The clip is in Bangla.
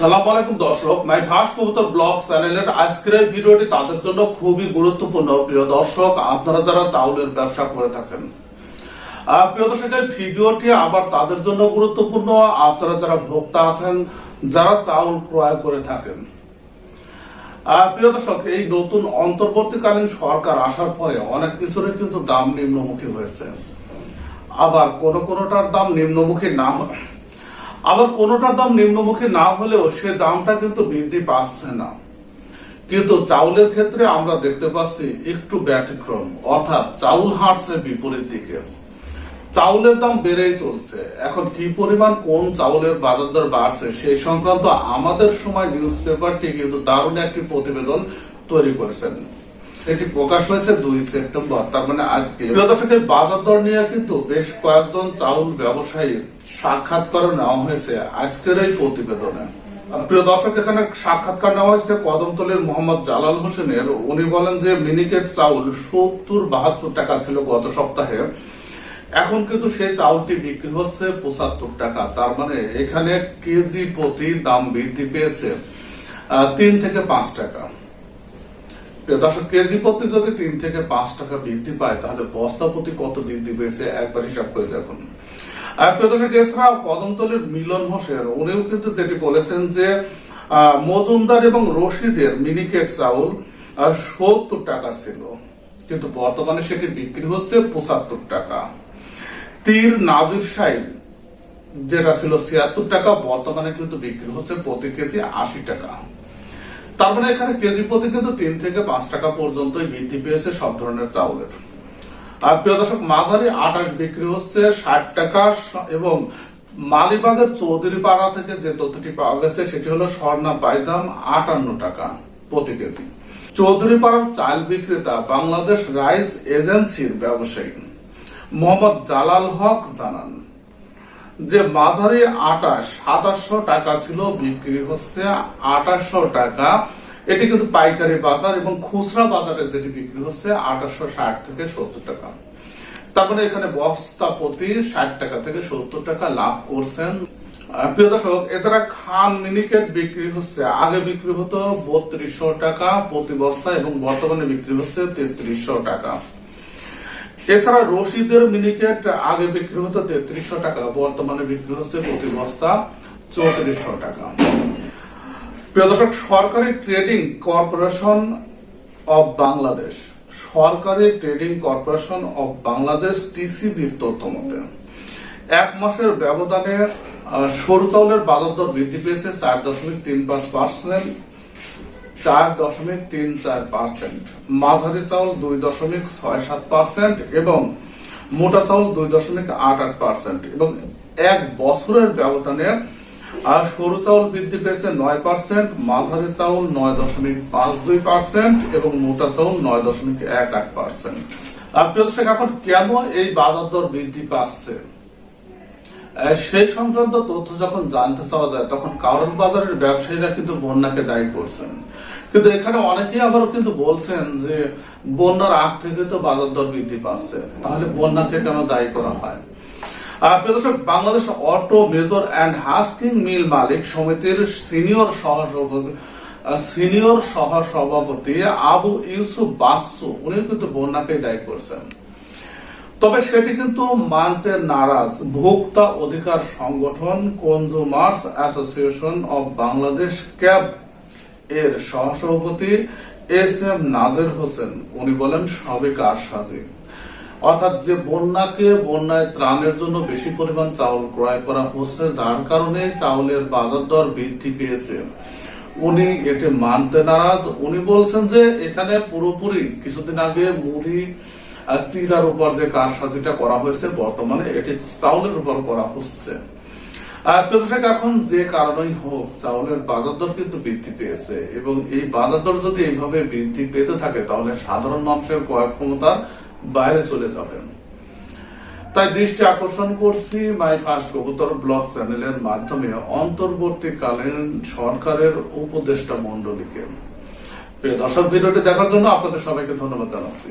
আসসালামু আলাইকুম দর্শক মাই কবুতর ব্লগ চ্যানেলের আজকের ভিডিওটি তাদের জন্য খুবই গুরুত্বপূর্ণ। প্রিয় দর্শক, আপনারা যারা চাউলের ব্যবসা করে থাকেন প্রিয় ভিডিওটি আবার তাদের জন্য গুরুত্বপূর্ণ। আপনারা যারা ভোক্তা আছেন, যারা চাউল ক্রয় করে থাকেন প্রিয় দর্শক, এই নতুন অন্তর্বর্তীকালীন সরকার আসার পরে অনেক কিছুরই কিন্তু দাম নিম্নমুখী হয়েছে। আবার কোন কোনটার দাম নিম্নমুখী না আবার কোনটার দাম নিম্নমুখী না হলেও সে দামটা কিন্তু বৃদ্ধি পাচ্ছে না। কিন্তু চাউলের ক্ষেত্রে আমরা দেখতে পাচ্ছি একটু ব্যতিক্রম, অর্থাৎ চাউল হাঁটছে বিপরীত দিকে। চাউলের দাম বেড়েই চলছে। এখন কি পরিমাণ কোন চাউলের বাজার দর বাড়ছে সেই সংক্রান্ত আমাদের সময় নিউজ পেপারটি কিন্তু দারুণ একটি প্রতিবেদন তৈরি করেছেন। এটি প্রকাশ হয়েছে দুই সেপ্টেম্বর, তার মানে আজকে। বাজার দর নিয়ে কিন্তু বেশ কয়েকজন চাউল ব্যবসায়ী সাক্ষাৎকার নেওয়া হয়েছে। আজকের এই প্রতিবেদনে। প্রিয় দর্শক, এখানে সাক্ষাৎকার নেওয়া হয়েছে কদমতলের মোহাম্মদ জালাল হোসেনের। উনি বলেন যে, মিনিকেট চাউল সত্তর বাহাত্তর টাকা ছিল গত সপ্তাহে। এখন কিন্তু সেই চাউলটি বিক্রি হচ্ছে পঁচাত্তর টাকা। তার মানে এখানে কেজি প্রতি দাম বৃদ্ধি পেয়েছে তিন থেকে পাঁচ টাকা। দর্শক, কেজি প্রতি যদি তিন থেকে পাঁচ টাকা বৃদ্ধি পায়, তাহলে বস্তা প্রতি কত বৃদ্ধি পেয়েছে? একবার হিসাব করে দেখুন। আর প্রিয় দর্শক, এছাড়াও কদমতলের মিলন হোসেন, উনিও কিন্তু যেটি বলেছেন যে মজুমদার এবং রশিদের মিনিকেট চাউল সত্তর টাকা ছিল। কিন্তু বর্তমানে সেটি বিক্রি হচ্ছে পঁচাত্তর টাকা। তীর নাজির সাইল যেটা ছিল ছিয়াত্তর টাকা, বর্তমানে কিন্তু বিক্রি হচ্ছে প্রতি কেজি আশি টাকা। তার মানে এখানে কেজি প্রতি কিন্তু তিন থেকে পাঁচ টাকা পর্যন্তই বৃদ্ধি পেয়েছে সব ধরনের চাউলের। প্রিয় দর্শক, মাঝারি আটাশ বিক্রি হচ্ছে ষাট টাকা এবং মালিবাগের চৌধুরী পাড়া থেকে যে তথ্যটি পাওয়া গেছে, সেটি হলো স্বর্ণা পাইজাম আটান্ন টাকা প্রতি কেজি। চৌধুরী পাড়ার চাল বিক্রেতা বাংলাদেশ রাইস এজেন্সির ব্যবসায়ী মোহাম্মদ জালাল হক জানান, যে মাঝারি আটা সাতাশশো টাকা ছিল, বিক্রি হচ্ছে আঠাশশো টাকা এটি কিন্তু পাইকারি বাজার এবং খুচরা বাজারে যেটি বিক্রি হচ্ছে আঠাশশো ষাট থেকে সত্তর টাকা। তারপরে এখানে বস্তা প্রতি ষাট টাকা থেকে সত্তর টাকা লাভ করছেন। প্রিয় দর্শক, এছাড়া খান মিনিকেট বিক্রি হচ্ছে, আগে বিক্রি হতো বত্রিশশো টাকা প্রতি বস্তা এবং বর্তমানে বিক্রি হচ্ছে তেত্রিশশো টাকা। এছাড়া রশিদের মিনিকেট আগে বিক্রি হতো তেত্রিশশো টাকা, বর্তমানে বিক্রি হচ্ছে প্রতি বস্তা চৌত্রিশশো টাকা। প্রিয় দর্শক, সরকারি ট্রেডিং কর্পোরেশন অব বাংলাদেশ, সরকারি ট্রেডিং কর্পোরেশন অব বাংলাদেশ টিসিবির তথ্য মতে, এক মাসের ব্যবধানে সরু চাউলের বাজার দর বৃদ্ধি পেয়েছে চার দশমিক তিন পাঁচ পার্সেন্ট, চার দশমিক তিন চার পার্সেন্ট, মাঝারি চাউল দুই দশমিক ছয় সাত পার্সেন্ট এবং মোটা চাউল দুই দশমিক আট আট পার্সেন্ট এবং এক বছরের ব্যবধানে আর সরু চাউল বৃদ্ধি পেয়েছে নয় পার্সেন্ট মাঝারি চাউল নয় দশমিক পাঁচ দুই পার্সেন্ট এবং মোটা চাউল নয় দশমিক এক আট পার্সেন্ট প্রিয় দর্শক, এখন কেন এই বাজার দর বৃদ্ধি পাচ্ছে? সেই সংক্রান্ত তথ্য যখন জানতে চাওয়া যায় তখন কারণ বাজারের ব্যবসায়ীরা কিন্তু বন্যাকে দায়ী করছেন। কিন্তু এখানে অনেকেই আবারও কিন্তু বলছেন যে বন্যার আগ থেকে তো বাজার দর বৃদ্ধি পাচ্ছে। তাহলে বন্যাকে কেন দায়ী করা হয়? আহ, প্রিয় দর্শক, Bangladesh auto major and husking mill মালিক সমিতির সিনিয়র সহসভাপতি সিনিয়র সহসভাপতি আবু ইউসুফ বাসু উনি কিন্তু বন্যাকে দায়ী করছেন। তবে সেটি কিন্তু মানতে নারাজ। ভোক্তা অধিকার সংগঠন consumers association of Bangladesh CAB এর সহসভাপতি এস এম নাজের হোসেন উনি বলেন সবে কার সাজে অর্থাৎ যে বন্যাকে, বন্যায় ত্রাণের জন্য বেশি পরিমাণ চাউল ক্রয় করা হচ্ছে, যার কারণে চাউলের বাজার দর বৃদ্ধি পেয়েছে। উনি এটি মানতে নারাজ। উনি বলছেন যে, এখানে পুরোপুরি কিছুদিন আগে মুড়ি চিরার উপর যে কারসাজিটা করা হয়েছে, বর্তমানে এটি চাউলের উপর করা হচ্ছে। ব্যবসায়িক এখন যে কারণেই হোক, চাউলের বাজার দর কিন্তু বৃদ্ধি পেয়েছে। এবং এই বাজার দর যদি এইভাবে বৃদ্ধি পেতে থাকে, তাহলে সাধারণ মানুষের ক্রয় ক্ষমতার বাইরে চলে যাবেন। তাই দৃষ্টি আকর্ষণ করছি, মাই ফার্স্ট কবুতর ব্লগ চ্যানেলের মাধ্যমে অন্তর্বর্তীকালীন সরকারের উপদেষ্টা মন্ডলীকে দর্শক, ভিডিওটি দেখার জন্য আপনাদের সবাইকে ধন্যবাদ জানাচ্ছি।